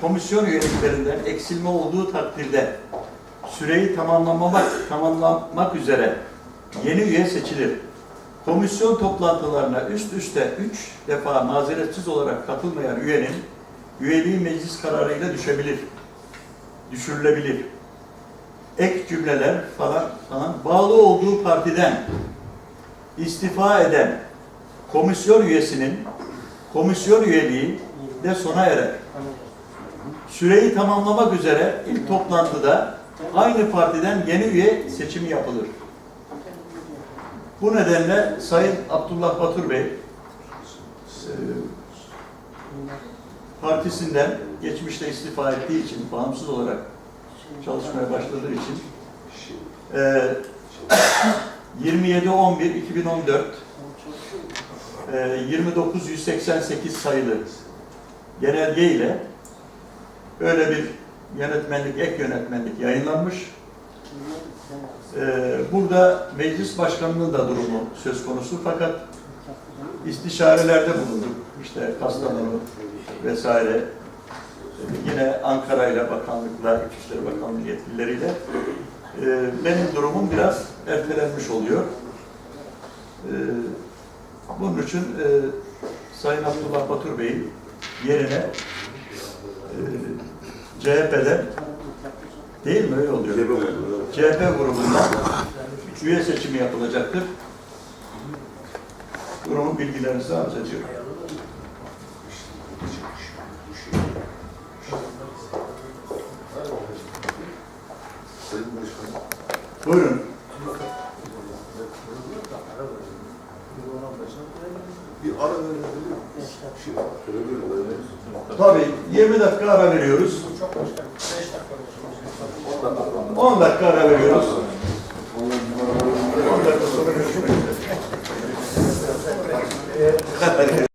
komisyon üyeliklerinden eksilme olduğu takdirde süreyi tamamlamak, tamamlamak üzere yeni üye seçilir. Komisyon toplantılarına üst üste üç defa mazeretsiz olarak katılmayan üyenin üyeliği meclis kararıyla düşebilir, düşürülebilir. Ek cümleler falan falan bağlı olduğu partiden istifa eden komisyon üyesinin komisyon üyeliği de sona erer. Süreyi tamamlamak üzere ilk toplantıda aynı partiden yeni üye seçimi yapılır. Bu nedenle Sayın Abdullah Batur Bey e, partisinden geçmişte istifa ettiği için, bağımsız olarak çalışmaya başladığı için e, 27-11-2014 e, 2988 sayılı genelge ile böyle bir yönetmenlik, ek yönetmenlik yayınlanmış. Ee, burada meclis başkanının da durumu söz konusu fakat istişarelerde bulunduk. İşte Kastamonu vesaire. Yine Ankara ile bakanlıkla, İçişleri Bakanlığı yetkilileriyle ee, benim durumum biraz ertelenmiş oluyor. Ee, bunun için e, Sayın Abdullah Batur Bey'in yerine e, CHP'den değil mi öyle oluyor? CHP grubundan üye seçimi yapılacaktır. Durumun bilgilerinizi arz ediyorum. Buyurun. Bir ara verebilir miyiz? Şey? Tabii 20 dakika ara veriyoruz. 10 dakika ara veriyoruz. 10 dakika sonra görüşmek üzere.